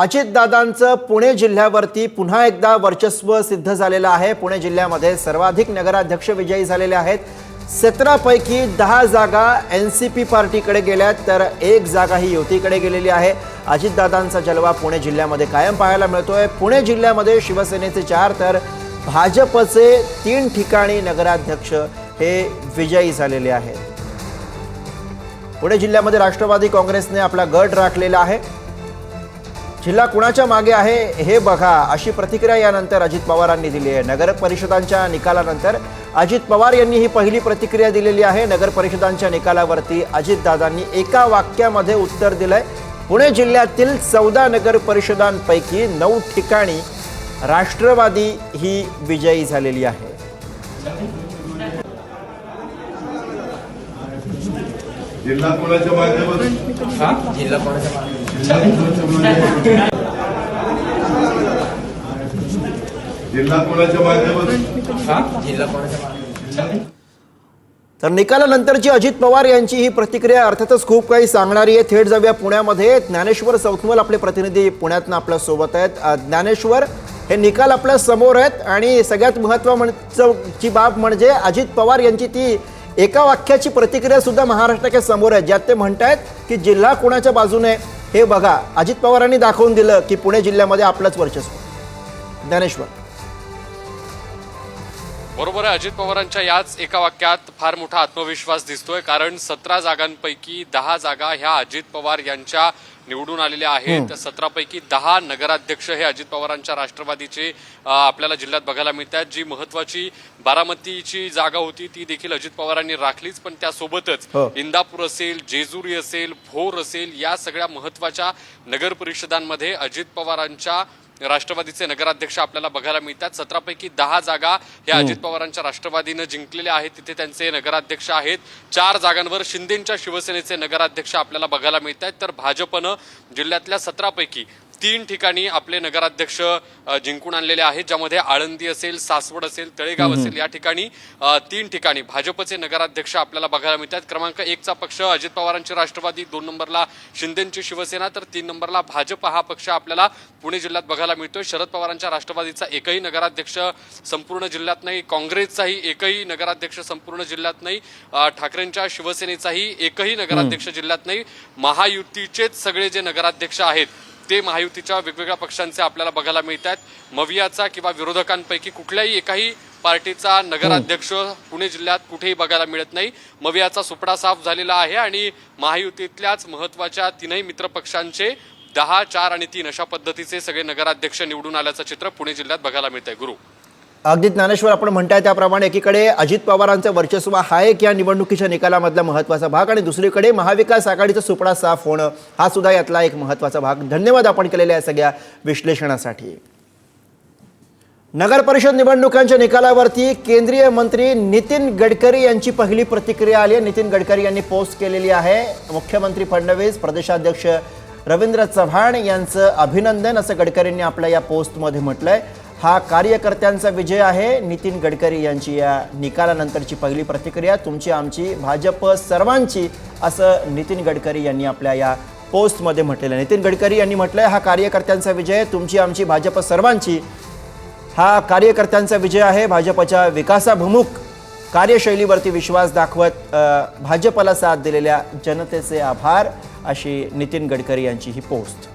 अजितदादांचं पुणे जिल्ह्यावरती पुन्हा एकदा वर्चस्व सिद्ध झालेलं आहे. पुणे जिल्ह्यामध्ये सर्वाधिक नगराध्यक्ष विजयी झालेले आहेत. सतरापैकी दहा जागा एन सी पी पार्टीकडे गेल्यात तर एक जागा ही युतीकडे गेलेली आहे. अजितदादांचा जलवा पुणे जिल्ह्यामध्ये कायम पाहायला मिळतोय. पुणे जिल्ह्यामध्ये शिवसेनेचे चार तर भाजपचे तीन ठिकाणी नगराध्यक्ष हे विजयी झालेले आहेत. पुणे जिल्ह्यामध्ये राष्ट्रवादी काँग्रेसने आपला गट राखलेला आहे. जिल्हा कुणाच्या मागे आहे हे बघा अशी प्रतिक्रिया यानंतर अजित पवारांनी दिली आहे. नगर परिषदांच्या निकालानंतर अजित पवार यांनी ही पहिली प्रतिक्रिया दिलेली आहे. नगर परिषदांच्या निकालावरती अजितदादांनी एका वाक्यामध्ये उत्तर दिलंय. पुणे जिल्ह्यातील चौदा नगर परिषदांपैकी नऊ ठिकाणी राष्ट्रवादी ही विजयी झालेली आहे. जिल्हा कोणाच्या माध्यमातून? जिल्हा कोणाच्या जिल्हा जिल्हा कोणाच्या माध्यमातून? जिल्हा कोणाच्या तर निकालानंतरची अजित पवार यांची ही प्रतिक्रिया अर्थातच खूप काही सांगणारी आहे. थेट जाऊया पुण्यामध्ये. ज्ञानेश्वर सौथमल आपले प्रतिनिधी पुण्यातनं आपल्यासोबत आहेत ज्ञानेश्वर हे निकाल आपल्यासमोर आहेत आणि सगळ्यात महत्वाची बाब म्हणजे अजित पवार यांची ती एका वाक्याची प्रतिक्रिया सुद्धा महाराष्ट्राच्या समोर आहे ज्यात ते म्हणत आहेत की जिल्हा कोणाच्या बाजूने हे बघा. अजित पवारांनी दाखवून दिलं की पुणे जिल्ह्यामध्ये आपलंच वर्चस्व. ज्ञानेश्वर. बरोबर आहे. अजित पवारांच्या याच एका वाक्यात फार मोठा आत्मविश्वास दिसतोय कारण सतरा जागांपैकी दहा जागा ह्या अजित पवार यांच्या निवडून आलेल्या आहेत. सतरा पैकी दहा नगराध्यक्ष हे अजित पवारांच्या राष्ट्रवादीचे आपल्याला जिल्ह्यात बघायला मिळतात. जी महत्वाची बारामतीची जागा होती ती देखील अजित पवारांनी राखलीच पण त्यासोबतच हो. इंदापूर असेल जेजुरी असेल भोर असेल या सगळ्या महत्त्वाच्या नगर परिषदांमध्ये अजित पवारांच्या राष्ट्रवादीचे नगराध्यक्ष आपल्याला बघायला मिळतात. सतरापैकी दहा जागा ह्या अजित पवारांच्या राष्ट्रवादीनं जिंकलेल्या आहेत. तिथे त्यांचे नगराध्यक्ष आहेत. चार जागांवर शिंदेच्या शिवसेनेचे नगराध्यक्ष आपल्याला बघायला मिळत आहेत तर भाजपनं जिल्ह्यातल्या सतरापैकी तीन ठिकाणी आपले नगराध्यक्ष जिंकून आणलेले आहेत ज्यामध्ये आळंदी असेल सासवड असेल तळेगाव असेल या ठिकाणी तीन ठिकाणी भाजपचे नगराध्यक्ष आपल्याला बघायला मिळतात. क्रमांक एकचा पक्ष अजित पवारांची राष्ट्रवादी दोन नंबरला शिंदेची शिवसेना तर तीन नंबरला भाजप हा पक्ष आपल्याला पुणे जिल्ह्यात बघायला मिळतोय. शरद पवारांच्या राष्ट्रवादीचा एकही नगराध्यक्ष संपूर्ण जिल्ह्यात नाही काँग्रेसचाही एकही नगराध्यक्ष संपूर्ण जिल्ह्यात नाही ठाकरेंच्या शिवसेनेचाही एकही नगराध्यक्ष जिल्ह्यात नाही. महायुतीचेच सगळे जे नगराध्यक्ष आहेत ते महायुतीच्या वेगवेगळ्या पक्षांचे आपल्याला बघायला मिळत आहेत मवियाचा किंवा विरोधकांपैकी कुठल्याही एकाही पार्टीचा नगराध्यक्ष पुणे जिल्ह्यात कुठेही बघायला मिळत नाही. मवियाचा सुपडा साफ झालेला आहे आणि महायुतीतल्याच महत्त्वाच्या तीनही मित्र पक्षांचे दहा चार आणि तीन अशा पद्धतीचे सगळे नगराध्यक्ष निवडून आल्याचं चित्र पुणे जिल्ह्यात बघायला मिळतंय. गुरु. अगदी ज्ञानेश्वर आपण म्हणताय त्याप्रमाणे एकीकडे अजित पवारांचं वर्चस्व हा एक या निवडणुकीच्या निकालामधला महत्त्वाचा भाग आणि दुसरीकडे महाविकास आघाडीचा सुपडा साफ होणं हा सुद्धा यातला एक महत्त्वाचा भाग. धन्यवाद आपण केलेल्या या सगळ्या विश्लेषणासाठी. नगर परिषद निवडणुकांच्या निकालावरती केंद्रीय मंत्री नितीन गडकरी यांची पहिली प्रतिक्रिया आली आहे. नितीन गडकरी यांनी पोस्ट केलेली आहे. मुख्यमंत्री फडणवीस प्रदेशाध्यक्ष रवींद्र चव्हाण यांचं अभिनंदन असं गडकरींनी आपल्या या पोस्टमध्ये म्हटलंय. हा कार्यकर्त्यांचा विजय आहे. नितीन गडकरी यांची या निकालानंतरची पहिली प्रतिक्रिया. तुमची आमची भाजप सर्वांची असं नितीन गडकरी यांनी आपल्या या पोस्टमध्ये म्हटलेलं आहे. नितीन गडकरी यांनी म्हटलंय हा कार्यकर्त्यांचा विजय तुमची आमची भाजप सर्वांची हा कार्यकर्त्यांचा विजय आहे. भाजपच्या विकासाभिमुख कार्यशैलीवरती विश्वास दाखवत भाजपला साथ दिलेल्या जनतेचे आभार अशी नितीन गडकरी यांची ही पोस्ट.